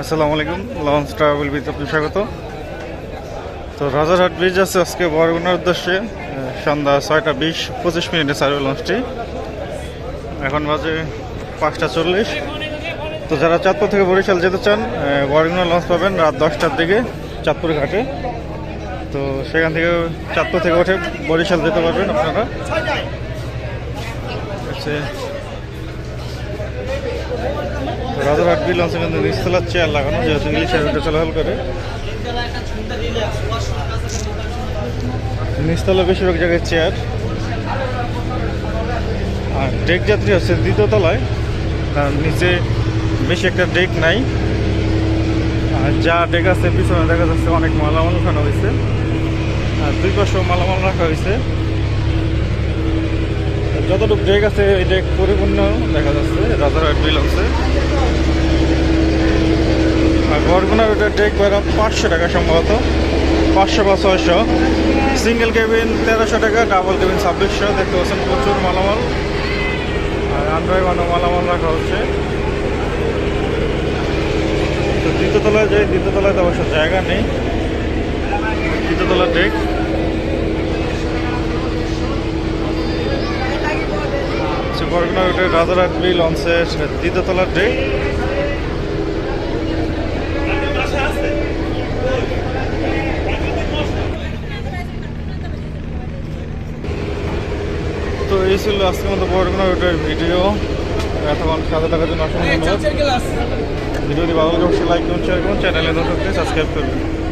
আসসালামু আলাইকুম launch travel bridge আপনি স্বাগত। তো রাজারহাট ব্রিজ আছে আজকে বরগুনার উদ্দেশ্যে সন্ধ্যা ছয়টা বিশ, পঁচিশ মিনিটে ছাড়বে লঞ্চটি এখন বাজে পাঁচটা চল্লিশ। তো যারা চাঁদপুর থেকে বরিশাল যেতে চান বরগুনা লঞ্চ পাবেন রাত দশটার দিকে চাঁদপুর ঘাটে। তো সেখান থেকে চাঁদপুর থেকে উঠে বরিশাল যেতে পারবেন আপনারা। হচ্ছে রাজারহাট বিল লঞ্চে কিন্তু নিচতলার চেয়ার লাগানো, যেহেতু ইলিশের রুটে চলাচল করে। নিচতলা বেশিরভাগ জায়গায় চেয়ার আর ডেক যাত্রী হচ্ছে দ্বিতীয় তলায় তার নিচে বেশি একটা ডেক নাই। আর যা ডেক আছে, পিছনে দেখা যাচ্ছে অনেক মালামাল ওখানে হয়েছে আর দুই পাশেও মালামাল রাখা হয়েছে যতটুকু ডেক আছে, এই পরিপূর্ণ দেখা যাচ্ছে, রাজারহাট বিল লঞ্চে। আর বরগুনার ওটা ডেক ভাড়া পাঁচশো টাকা সম্ভবত। পাঁচশো বা ছয়শো। সিঙ্গেল কেবিন তেরোশো টাকা ডাবল কেবিন ছাব্বিশশো, দেখতে পাচ্ছেন প্রচুর মালামাল। আর আন্ড্রয়েড মালামাল রাখা হচ্ছে। তো দ্বিতীয়তলায় যাই দ্বিতীয়তলায় তো অবশ্য জায়গা নেই। দ্বিতীয়তলার ডেক ওটা রাজারহাট ব্রি লঞ্চের দ্বিতীয়তলার ডেক তো এই ছিল আজকের মতো বরগুনা ভিডিও। এতক্ষণ সাথে থাকার জন্য অসংখ্য ধন্যবাদ। ভিডিওটি ভালো লাগলে অবশ্যই লাইক করুন শেয়ার করুন চ্যানেলে নতুন সাবস্ক্রাইব করবেন